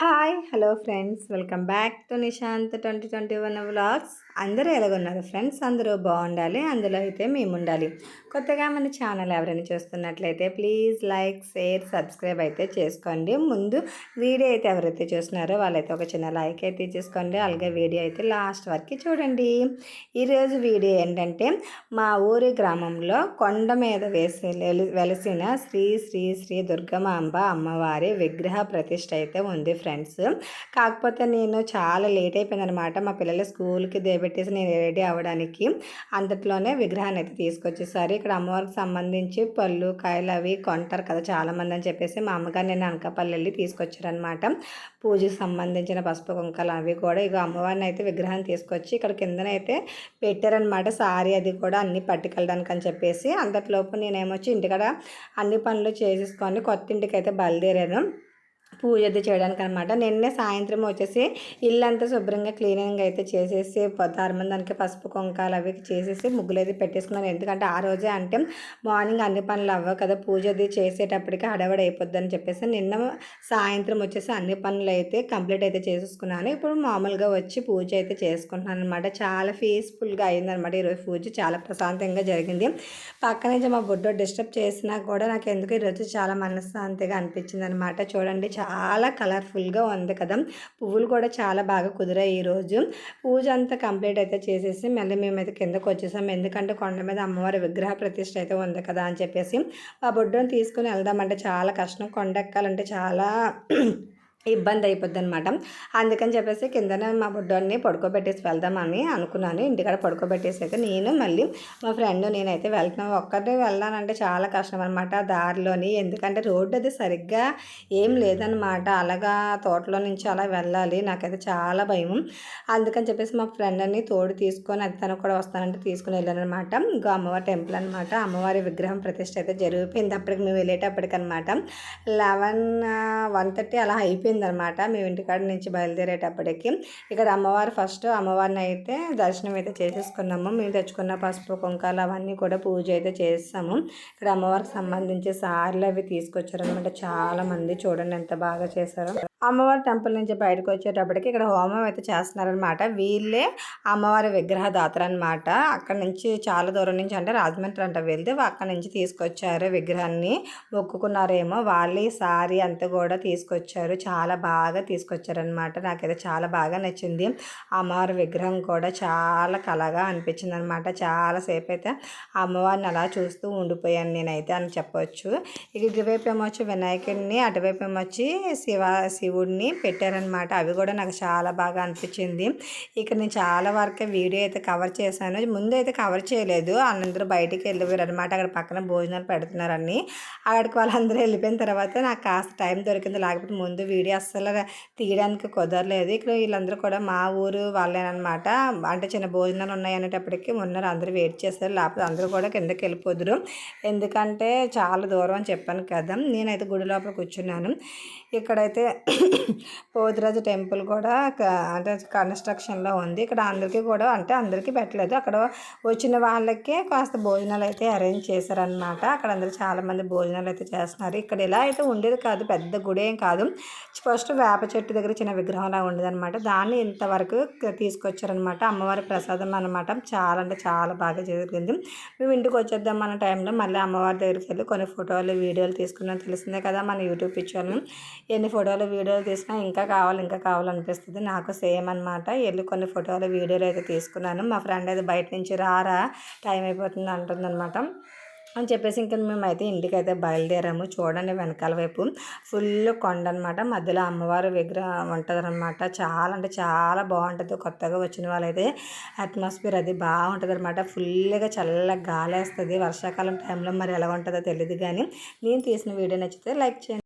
Hi hello friends welcome back to Nishant twenty twenty one vlogs అందరూ ఎలాగున్నారు friends అందరూ బాగుండాలి. అందులో అయితే మేము ఉండాలి కొత్తగా మన ఛానల్ ఎవరైనా చూస్తున్నట్లయితే ప్లీజ్ లైక్ షేర్ సబ్స్క్రైబ్ అయితే చేసుకోండి. ముందు వీడియో అయితే ఎవరైతే చూస్తున్నారో వాళ్ళైతే ఒక చిన్న లైక్ అయితే చేసుకోండి అలాగే వీడియో అయితే లాస్ట్ వరకు చూడండి. ఈరోజు వీడియో ఏంటంటే మా ఊరి గ్రామంలో కొండ మీద వేసి వెలిసిన శ్రీ శ్రీ శ్రీ దుర్గమాంబ అమ్మవారి విగ్రహ ప్రతిష్ట అయితే ఉంది ఫ్రెండ్స్ ఫ్రెండ్స్. కాకపోతే నేను చాలా లేట్ అయిపోయింది అనమాట మా పిల్లలు స్కూల్కి దేబెట్టేసి నేను రెడీ అవ్వడానికి అంతట్లోనే విగ్రహాన్ని అయితే తీసుకొచ్చేసారు. ఇక్కడ అమ్మవారికి సంబంధించి పళ్ళు కాయలు అవి కొంటారు కదా చాలామంది అని చెప్పేసి మా అమ్మగారు నేను అనకాపల్లి వెళ్ళి తీసుకొచ్చారనమాట. పూజకి సంబంధించిన పసుపు కుంకాలు అవి కూడా. ఇక అమ్మవారిని అయితే విగ్రహాన్ని తీసుకొచ్చి ఇక్కడ కిందనైతే పెట్టారనమాట. సారీ అది కూడా అన్ని పట్టుకెళ్ళడానికి అని చెప్పేసి. అంతట్లోపు నేనేమొచ్చి ఇంటికాడ అన్ని పనులు చేసేసుకొని కొత్త ఇంటికి అయితే బయలుదేరాను. పూజ అది చేయడానికి అనమాట నిన్నే సాయంత్రం వచ్చేసి ఇల్లంతా శుభ్రంగా క్లీనింగ్ అయితే చేసేసి దానికి పసుపు కొంకాలు అవి చేసేసి ముగ్గులు అయితే పెట్టేసుకున్నాను ఎందుకంటే ఆ రోజే అంటే మార్నింగ్ అన్ని పనులు అవ్వవు కదా పూజ అది చేసేటప్పటికి హడవడి అయిపోద్ది అని చెప్పేసి నిన్న సాయంత్రం వచ్చేసి అన్ని పనులు అయితే కంప్లీట్ అయితే చేసేసుకున్నాను. ఇప్పుడు మామూలుగా వచ్చి పూజ అయితే చేసుకుంటున్నాను అనమాట చాలా పీస్ఫుల్గా అయిందనమాట ఈరోజు పూజ చాలా ప్రశాంతంగా జరిగింది. పక్క నుంచి మా బుడ్డో డిస్టర్బ్ చేసినా కూడా నాకు ఎందుకు ఈరోజు చాలా మనశ్శాంతిగా అనిపించింది అనమాట చూడండి చాలా చాలా కలర్ఫుల్గా ఉంది కదా. పువ్వులు కూడా చాలా బాగా కుదిరాయి ఈరోజు పూజ అంతా కంప్లీట్ అయితే చేసేసి మళ్ళీ మేమైతే కిందకు వచ్చేసాం. ఎందుకంటే కొండ మీద అమ్మవారి విగ్రహ ప్రతిష్ట అయితే ఉంది కదా అని చెప్పేసి. ఆ బొడ్డును తీసుకుని వెళ్దామంటే చాలా కష్టం. కొండ ఎక్కాలంటే చాలా ఇబ్బంది అయిపోద్ది అనమాట అందుకని చెప్పేసి కిందన మా బుడ్డోని పడుకోబెట్టేసి వెళ్దామని అనుకున్నాను. ఇంటికాడ పడుకోబెట్టేసి అయితే నేను మళ్ళీ మా ఫ్రెండ్ నేనైతే వెళ్తున్నాను ఒక్కరిని వెళ్ళానంటే చాలా కష్టం అనమాట దారిలోని. ఎందుకంటే రోడ్డు అది సరిగ్గా ఏం లేదనమాట అలాగా తోటలో నుంచి అలా వెళ్ళాలి. నాకైతే చాలా భయం. అందుకని చెప్పేసి మా ఫ్రెండ్ని తోడు తీసుకొని అది తను కూడా వస్తానంటే తీసుకుని వెళ్ళాను అనమాట ఇంకో అమ్మవారి టెంపుల్ అనమాట అమ్మవారి విగ్రహం ప్రతిష్ట అయితే జరిగిపోయింది. అప్పటికి మేము వెళ్ళేటప్పటికనమాట లెవెన్ వన్ థర్టీ అలా అయిపోయింది. అనమాట మేము ఇంటికాడ నుంచి బయలుదేరేటప్పటికి. ఇక్కడ అమ్మవారు ఫస్ట్ అమ్మవారిని అయితే దర్శనం అయితే చేసేసుకున్నాము. మేము తెచ్చుకున్న పసుపు కుంకాలు అవన్నీ కూడా పూజ అయితే చేస్తాము ఇక్కడ అమ్మవారికి సంబంధించి సార్లు అవి తీసుకొచ్చారనమాట. చాలా మంది చూడండి ఎంత బాగా చేశారో. అమ్మవారి టెంపుల్ నుంచి బయటకు వచ్చేటప్పటికి ఇక్కడ హోమం అయితే చేస్తున్నారనమాట వీళ్ళే అమ్మవారి విగ్రహ అనమాట అక్కడ నుంచి చాలా దూరం నుంచి అంటే రాజమండ్రి అంట వెళ్తే అక్కడ నుంచి తీసుకొచ్చారు విగ్రహాన్ని. మొక్కుకున్నారేమో. వాళ్ళే సారీ అంతా కూడా తీసుకొచ్చారు. చాలా బాగా తీసుకొచ్చారనమాట నాకైతే చాలా బాగా నచ్చింది. అమ్మవారి విగ్రహం కూడా చాలా కలగా అనిపించింది అనమాట చాలాసేపు అయితే అమ్మవారిని అలా చూస్తూ ఉండిపోయాను నేనైతే అని చెప్పవచ్చు ఇక ఇటువైపు ఏమొచ్చి వినాయకుడిని అటువైపు ఏమొచ్చి శివ శివుడిని పెట్టారనమాట అవి కూడా నాకు చాలా బాగా అనిపించింది. ఇక నేను చాలా వరకు వీడియో అయితే కవర్ చేశాను. ముందు అయితే కవర్ చేయలేదు. వాళ్ళందరూ బయటికి వెళ్ళిపోయారు అనమాట అక్కడ పక్కన భోజనాలు పెడుతున్నారని. అక్కడికి వాళ్ళందరూ వెళ్ళిపోయిన తర్వాత నాకు కాస్త టైం దొరికింది. లేకపోతే ముందు వీడియో అస్సలు తీయడానికి కుదరలేదు. ఇక్కడ వీళ్ళందరూ కూడా మా ఊరు వాళ్ళేనమాట అంటే చిన్న భోజనాలు ఉన్నాయి అనేటప్పటికీ ఉన్నారు. అందరూ వెయిట్ చేస్తారు. లేకపోతే అందరూ కూడా కిందకి వెళ్ళిపోదురు. ఎందుకంటే చాలా దూరం అని చెప్పాను కదా. నేనైతే గుడి లోపల కూర్చున్నాను. ఇక్కడైతే పోతురాజు టెంపుల్ కూడా అంటే కన్స్ట్రక్షన్లో ఉంది. ఇక్కడ అందరికీ కూడా అంటే అందరికీ పెట్టలేదు. అక్కడ వచ్చిన వాళ్ళకే కాస్త భోజనాలు అయితే అరేంజ్ చేశారనమాట అక్కడ అందరూ చాలామంది భోజనాలు అయితే చేస్తున్నారు. ఇక్కడ ఇలా అయితే ఉండేది కాదు పెద్ద గుడి ఏం కాదు. ఫస్ట్ వేప చెట్టు దగ్గర చిన్న విగ్రహంలా ఉండేది అనమాట దాన్ని ఇంతవరకు తీసుకొచ్చారనమాట అమ్మవారి ప్రసాదం అనమాట చాలా అంటే చాలా బాగా జరిగింది. మేము ఇంటికి వచ్చేద్దాం అన్న టైంలో మళ్ళీ అమ్మవారి దగ్గరికి వెళ్ళి కొన్ని ఫోటోలు వీడియోలు తీసుకున్నాం. తెలిసిందే కదా మన యూట్యూబ్ పిక్చర్ని ఎన్ని ఫోటోలు వీడియో వీడియోలు తీసినా ఇంకా కావాలి ఇంకా కావాలనిపిస్తుంది. నాకు సేమ్ అనమాట వెళ్ళి కొన్ని ఫోటోలు వీడియోలు అయితే తీసుకున్నాను. మా ఫ్రెండ్ అయితే బయట నుంచి రారా టైం అయిపోతుంది అంటుందన్నమాట. అని చెప్పేసి ఇంకా మేమైతే ఇంటికైతే బయలుదేరాము. చూడండి వెనకాల వైపు. ఫుల్ కొండ అనమాట మధ్యలో అమ్మవారి విగ్రహం ఉంటుందన్నమాట. చాలా అంటే చాలా బాగుంటుంది. కొత్తగా వచ్చిన వాళ్ళైతే అట్మాస్ఫియర్ అది బాగుంటుంది అనమాట ఫుల్గా చల్లగా గాలి వేస్తుంది వర్షాకాలం టైంలో మరి ఎలా ఉంటుందో తెలియదు కానీ నేను తీసిన వీడియో నచ్చితే లైక్ చేయండి.